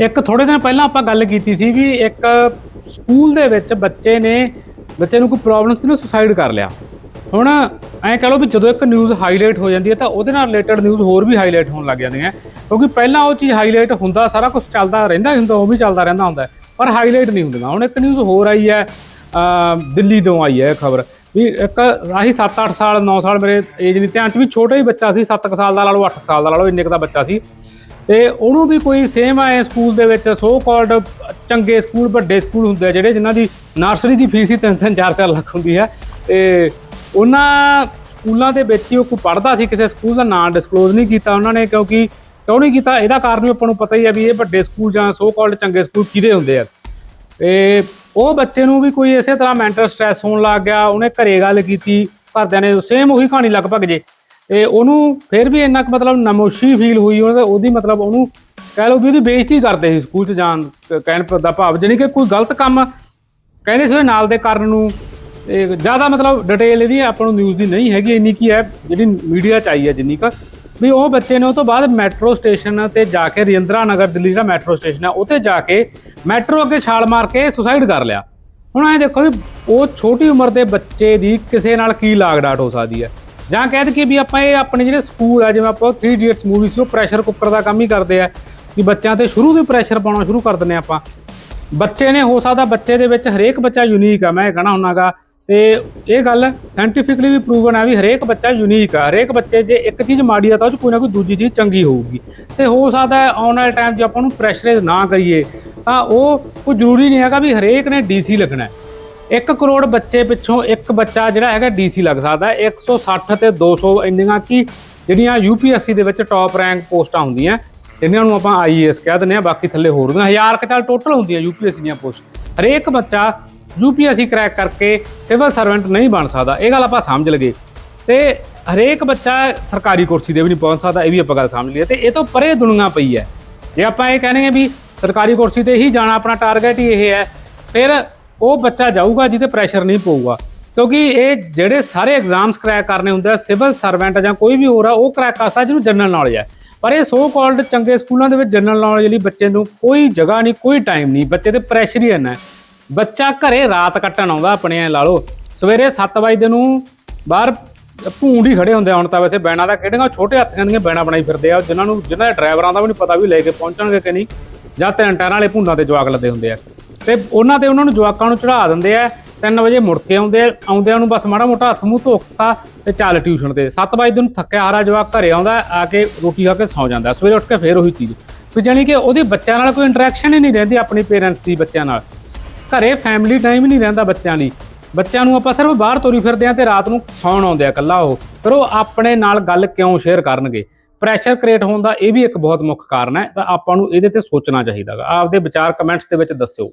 ਇੱਕ ਥੋੜੇ ਦਿਨ ਪਹਿਲਾਂ ਆਪਾਂ ਗੱਲ ਕੀਤੀ ਸੀ ਵੀ ਇੱਕ ਸਕੂਲ ਦੇ ਵਿੱਚ ਬੱਚੇ ਨੇ, ਬੱਚੇ ਨੂੰ ਕੋਈ ਪ੍ਰੋਬਲਮ ਸੀ ਨਾ ਸੁਸਾਈਡ ਕਰ ਲਿਆ। ਹੁਣ ਐਂ ਕਹ ਲਓ ਵੀ ਜਦੋਂ ਇੱਕ ਨਿਊਜ਼ ਹਾਈਲਾਈਟ ਹੋ ਜਾਂਦੀ ਹੈ ਤਾਂ ਉਹਦੇ ਨਾਲ ਰਿਲੇਟਡ ਨਿਊਜ਼ ਹੋਰ ਵੀ ਹਾਈਲਾਈਟ ਹੋਣ ਲੱਗ ਜਾਂਦੀਆਂ। ਕਿਉਂਕਿ ਪਹਿਲਾਂ ਉਹ ਚੀਜ਼ ਹਾਈਲਾਈਟ ਹੁੰਦਾ, ਸਾਰਾ ਕੁਝ ਚੱਲਦਾ ਰਹਿੰਦਾ ਹੀ ਹੁੰਦਾ, ਉਹ ਵੀ ਚੱਲਦਾ ਰਹਿੰਦਾ ਹੁੰਦਾ। ਪਰ ਹਾਈਲਾਈਟ ਨਹੀਂ ਹੁੰਦੀਆਂ। ਹੁਣ ਇੱਕ ਨਿਊਜ਼ ਹੋਰ ਆਈ ਹੈ ਦਿੱਲੀ ਤੋਂ ਆਈ ਹੈ ਖਬਰ। ਵੀ ਇੱਕ ਆਹੀ 7-8 ਸਾਲ 9 ਸਾਲ ਮੇਰੇ ਏਜ ਨਹੀਂ ਧਿਆਨ ਚ ਵੀ ਛੋਟਾ ਹੀ ਬੱਚਾ ਸੀ 7 ਸਾਲ ਦਾ ਲਾ ਲਓ 8 ਸਾਲ ਦਾ ਲਾ ਲਓ, ਇੰਨੇ ਕੁ ਦਾ ਬੱਚਾ ਸੀ। ਤੇ ਉਹਨੂੰ ਵੀ ਕੋਈ ਸੇਮ ਆਏ ਸਕੂਲ ਦੇ ਵਿੱਚ ਸੋ ਕਾਲਡ ਚੰਗੇ ਸਕੂਲ ਵੱਡੇ ਸਕੂਲ ਹੁੰਦੇ ਆ, ਜਿਹੜੇ ਜਿਨ੍ਹਾਂ ਦੀ ਨਰਸਰੀ ਦੀ ਫੀਸ ਹੀ 3-3 4-4 ਲੱਖ ਹੁੰਦੀ ਹੈ। ਤੇ ਉਹਨਾਂ ਸਕੂਲਾਂ ਦੇ ਵਿੱਚ ਹੀ ਉਹ ਕੋਈ ਪੜ੍ਹਦਾ ਸੀ, ਕਿਸੇ ਸਕੂਲ ਦਾ ਨਾਮ ਡਿਸਕਲੋਜ਼ ਨਹੀਂ ਕੀਤਾ ਉਹਨਾਂ ਨੇ, ਕਿਉਂਕਿ ਕਿਉਂ ਨਹੀਂ ਕੀਤਾ? ਇਹਦਾ ਕਾਰਨ ਵੀ ਆਪਾਂ ਨੂੰ ਪਤਾ ਹੀ ਹੈ ਵੀ ਇਹ ਵੱਡੇ ਸਕੂਲ ਜਾਂ ਸੋ ਕਾਲਡ ਚੰਗੇ ਸਕੂਲ ਕਿਹਦੇ ਹੁੰਦੇ ਆ। ਤੇ ਉਹ ਬੱਚੇ ਨੂੰ ਵੀ ਕੋਈ ਇਸੇ ਤਰ੍ਹਾਂ ਮੈਂਟਲ ਸਟ੍ਰੈਸ ਹੋਣ ਲੱਗ ਗਿਆ, ਉਹਨੇ ਘਰੇ ਗੱਲ ਕੀਤੀ, ਘਰਦਿਆਂ ਨੇ ਸੇਮ ਉਹੀ ਕਹਾਣੀ ਲਗਭਗ ਜੇ। ਤੇ ਉਹਨੂੰ ਫਿਰ ਵੀ ਇੰਨਾ ਕੁ ਮਤਲਬ ਨਮੋਸ਼ੀ ਫੀਲ ਹੋਈ ਉਹਦੀ ਮਤਲਬ ਉਹਨੂੰ ਕਹਿ ਲਓ ਵੀ ਉਹਦੀ ਬੇਇੱਜ਼ਤੀ ਕਰਦੇ ਸੀ ਸਕੂਲ 'ਚ ਜਾਣ ਕਹਿਣ ਦਾ ਭਾਵ, ਜਾਣੀ ਕਿ ਕੋਈ ਗਲਤ ਕੰਮ ਕਹਿੰਦੇ ਸੀ ਉਹ ਨਾਲ ਦੇ ਕਰਨ ਨੂੰ, ਤੇ ਜ਼ਿਆਦਾ ਮਤਲਬ ਡਿਟੇਲ ਇਹਦੀ ਆਪਾਂ ਨੂੰ ਨਿਊਜ਼ ਦੀ ਨਹੀਂ ਹੈਗੀ, ਇੰਨੀ ਕੀ ਹੈ ਜਿਹੜੀ ਮੀਡੀਆ ਚ ਆਈ ਹੈ ਜਿੰਨੀ ਕੁ, ਵੀ ਉਹ ਬੱਚੇ ਨੇ ਉਹ ਤੋਂ ਬਾਅਦ ਮੈਟਰੋ ਸਟੇਸ਼ਨ ਤੇ ਜਾ ਕੇ ਰਜਿੰਦਰਾ ਨਗਰ ਦਿੱਲੀ ਦਾ ਮੈਟਰੋ ਸਟੇਸ਼ਨ ਹੈ, ਉੱਥੇ ਜਾ ਕੇ ਮੈਟਰੋ ਅੱਗੇ ਛਾਲ ਮਾਰ ਕੇ ਸੁਸਾਈਡ ਕਰ ਲਿਆ। ਹੁਣ ਐ ਦੇਖੋ ਵੀ ਉਹ ਛੋਟੀ ਉਮਰ ਦੇ ਬੱਚੇ ਦੀ ਕਿਸੇ ਨਾਲ ਕੀ ਲਾਗਡਾਟ ਹੋ ਸਕਦੀ ਹੈ। ਜਾਂ ਕਹਿ ਦਈਏ ਵੀ ਆਪਾਂ ਇਹ ਆਪਣੇ ਜਿਹੜੇ ਸਕੂਲ ਆ, ਜਿਵੇਂ ਆਪਾਂ 3 ਇਡੀਅਟਸ ਮੂਵੀ ਸੀ, ਉਹ ਪ੍ਰੈਸ਼ਰ ਕੁੱਕਰ ਦਾ ਕੰਮ ਹੀ ਕਰਦੇ ਆ ਕਿ ਬੱਚਿਆਂ ਤੇ ਸ਼ੁਰੂ ਤੋਂ ਹੀ ਪ੍ਰੈਸ਼ਰ ਪਾਉਣਾ ਸ਼ੁਰੂ ਕਰ ਦਿੰਦੇ ਆਪਾਂ। ਬੱਚੇ ਨੇ ਹੋ ਸਕਦਾ ਬੱਚੇ ਦੇ ਵਿੱਚ ਹਰੇਕ ਬੱਚਾ ਯੂਨੀਕ ਆ, ਮੈਂ ਇਹ ਕਹਣਾ ਹੁੰਨਾਗਾ ਤੇ ਇਹ ਗੱਲ ਸਾਇੰਟੀਫਿਕਲੀ ਵੀ ਪ੍ਰੂਵਨ ਹੈ ਵੀ ਹਰੇਕ ਬੱਚਾ ਯੂਨੀਕ ਆ। ਹਰੇਕ ਬੱਚੇ ਜੇ ਇੱਕ ਚੀਜ਼ ਮਾੜੀ ਆ ਤਾਂ ਉਹ 'ਚ ਕੋਈ ਨਾ ਕੋਈ ਦੂਜੀ ਚੀਜ਼ ਚੰਗੀ ਹੋਊਗੀ। ਤੇ ਹੋ ਸਕਦਾ ਆਉਣ ਵਾਲੇ ਟਾਈਮ 'ਚ ਆਪਾਂ ਨੂੰ ਪ੍ਰੈਸ਼ਰਾਈਜ਼ ਨਾ ਕਰੀਏ, ਤਾਂ ਉਹ ਕੋਈ ਜ਼ਰੂਰੀ ਨਹੀਂ ਹੈਗਾ ਵੀ ਹਰੇਕ ਨੇ ਡੀਸੀ ਲੱਗਣਾ 1 ਕਰੋੜ ਬੱਚੇ ਪਿੱਛੋਂ ਇੱਕ ਬੱਚਾ ਜਿਹੜਾ ਹੈਗਾ ਡੀਸੀ ਲੱਗ ਸਕਦਾ ਹੈ। 160 ਤੇ 200 ਇੰਨੀਆਂ ਕੀ ਜਿਹੜੀਆਂ ਯੂਪੀਐਸਸੀ ਦੇ ਵਿੱਚ ਟੌਪ ਰੈਂਕ ਪੋਸਟਾਂ ਹੁੰਦੀਆਂ। ਜਿਨ੍ਹਾਂ ਨੂੰ ਆਪਾਂ ਆਈਏਐਸ ਕਹਿ ਦਿੰਦੇ ਆ ਬਾਕੀ ਥੱਲੇ ਹੋਰ ਹੁੰਦੀਆਂ। ਹਜ਼ਾਰ ਕੁ ਚੱਲ ਟੋਟਲ ਹੁੰਦੀਆਂ ਯੂਪੀਐਸਸੀ ਦੀਆਂ ਪੋਸਟ। ਹਰੇਕ ਬੱਚਾ ਯੂਪੀਐਸਸੀ ਕ੍ਰੈਕ ਕਰਕੇ ਸਿਵਲ ਸਰਵੈਂਟ ਨਹੀਂ ਬਣ ਸਕਦਾ। ਇਹ ਗੱਲ ਆਪਾਂ ਸਮਝ ਲਗੇ ਤੇ ਹਰੇਕ ਬੱਚਾ ਸਰਕਾਰੀ ਕੁਰਸੀ ਦੇ ਵੀ ਨਹੀਂ ਪਹੁੰਚ ਸਕਦਾ, ਇਹ ਵੀ ਆਪਾਂ ਗੱਲ ਸਮਝ ਲਈਏ। ਤੇ ਇਹ ਤੋਂ ਪਰੇ ਦੁਨੀਆ ਪਈ ਹੈ। ਜੇ ਆਪਾਂ ਇਹ ਕਹਿੰਦੇ ਵੀ ਸਰਕਾਰੀ ਕੁਰਸੀ ਤੇ ਹੀ ਜਾਣਾ ਆਪਣਾ ਟਾਰਗੇਟ ਹੀ ਇਹ ਹੈ, ਫਿਰ ਉਹ ਬੱਚਾ ਜਾਊਗਾ ਜਿਹਦੇ ਪ੍ਰੈਸ਼ਰ ਨਹੀਂ ਪਊਗਾ। ਕਿਉਂਕਿ ਇਹ ਜਿਹੜੇ ਸਾਰੇ ਐਗਜ਼ਾਮਸ ਕ੍ਰੈਕ ਕਰਨੇ ਹੁੰਦੇ ਆ ਸਿਵਲ ਸਰਵੈਂਟ ਜਾਂ ਕੋਈ ਵੀ ਹੋਰ ਆ, ਉਹ ਕ੍ਰੈਕ ਕਰ ਸਕਦਾ ਜਿਹਨੂੰ ਜਨਰਲ ਨੌਲੇਜ ਹੈ ਪਰ ਇਹ ਸੋ ਕਾਲਡ ਚੰਗੇ ਸਕੂਲਾਂ ਦੇ ਵਿੱਚ ਜਨਰਲ ਨੌਲੇਜ ਲਈ ਬੱਚੇ ਨੂੰ ਕੋਈ ਜਗ੍ਹਾ ਨਹੀਂ, ਕੋਈ ਟਾਈਮ ਨਹੀਂ, ਬੱਚੇ ਤੇ ਪ੍ਰੈਸ਼ਰ ਹੀ ਇੰਨਾ ਬੱਚਾ ਘਰੇ ਰਾਤ ਕੱਟਣ ਆਉਂਦਾ, ਆਪਣੇ ਐ ਲਾ ਲਓ। ਸਵੇਰੇ 7 ਵਜੇ ਨੂੰ ਬਾਹਰ ਭੂੰਡ ਹੀ ਖੜੇ ਹੁੰਦੇ ਆ ਹੁਣ ਤਾਂ ਵੈਸੇ ਬੈਣਾ ਦਾ ਕਿਹੜੀਆਂ ਛੋਟੇ ਹੱਥਾਂ ਦੀਆਂ ਬੈਣਾ ਬਣਾਈ ਫਿਰਦੇ ਆ, ਜਿਨ੍ਹਾਂ ਨੂੰ, ਜਿਨ੍ਹਾਂ ਦੇ ਡਰਾਈਵਰਾਂ ਦਾ ਵੀ ਨਹੀਂ ਪਤਾ ਵੀ ਲੈ ਕੇ ਪਹੁੰਚਣਗੇ ਕਿ ਨਹੀਂ, ਜਾਂ ਤਿੰਨ ਟਾਇਰਾਂ ਵਾਲੇ ਭੂੰਡਾਂ ਤੇ ਜਵਾਕ ਲੱਦੇ ਹੁੰਦੇ ਆ। ਤੇ ਉਹਨਾਂ ਤੇ ਉਹਨਾਂ ਨੂੰ ਜਵਾਕਾਂ ਨੂੰ ਚੜਾ ਦਿੰਦੇ ਆ। 3 ਵਜੇ ਮੁੜ ਕੇ ਆਉਂਦੇ ਆ, ਆਉਂਦਿਆਂ ਨੂੰ ਬਸ ਮਾੜਾ ਮੋਟਾ ਹੱਥ ਮੂੰਹ ਧੋਤਾ ਤੇ ਚੱਲ ਟਿਊਸ਼ਨ ਤੇ। 7 ਵਜੇ ਨੂੰ ਥੱਕਿਆ ਹਾਰਾ ਜਵਾਕ ਘਰੇ ਆਉਂਦਾ, ਆ ਕੇ ਰੋਟੀ ਖਾ ਕੇ ਸੌਂ ਜਾਂਦਾ। ਸਵੇਰੇ ਉੱਠ ਕੇ ਫੇਰ ਉਹੀ ਚੀਜ਼। ਵੀ ਜਾਣੀ ਕਿ ਉਹਦੇ ਬੱਚਿਆਂ ਨਾਲ ਕੋਈ ਇੰਟਰੈਕਸ਼ਨ ਹੀ ਨਹੀਂ ਰਹਿੰਦੀ ਆਪਣੀ ਪੇਰੈਂਟਸ ਦੀ ਬੱਚਿਆਂ ਨਾਲ। ਘਰੇ ਫੈਮਿਲੀ ਟਾਈਮ ਹੀ ਨਹੀਂ ਰਹਿੰਦਾ ਬੱਚਿਆਂ ਲਈ। ਬੱਚਿਆਂ ਨੂੰ ਆਪਾਂ ਸਿਰਫ ਬਾਹਰ ਤੋਰੀ ਫਿਰਦੇ ਆ ਤੇ ਰਾਤ ਨੂੰ ਸੌਣ ਆਉਂਦੇ ਆ ਇਕੱਲਾ ਉਹ। ਫਿਰ ਉਹ ਆਪਣੇ ਨਾਲ ਗੱਲ ਕਿਉਂ ਸ਼ੇਅਰ ਕਰਨਗੇ? ਪ੍ਰੈਸ਼ਰ ਕ੍ਰੀਏਟ ਹੋਣ ਦਾ ਇਹ ਵੀ ਇੱਕ ਬਹੁਤ ਮੁੱਖ ਕਾਰਨ ਹੈ। ਤਾਂ ਆਪਾਂ ਨੂੰ ਇਹਦੇ ਤੇ ਸੋਚਣਾ ਚਾਹੀਦਾਗਾ ਆਪਦੇ ਵਿਚਾਰ ਕਮੈਂਟਸ ਦੇ ਵਿੱਚ ਦੱਸਿਓ।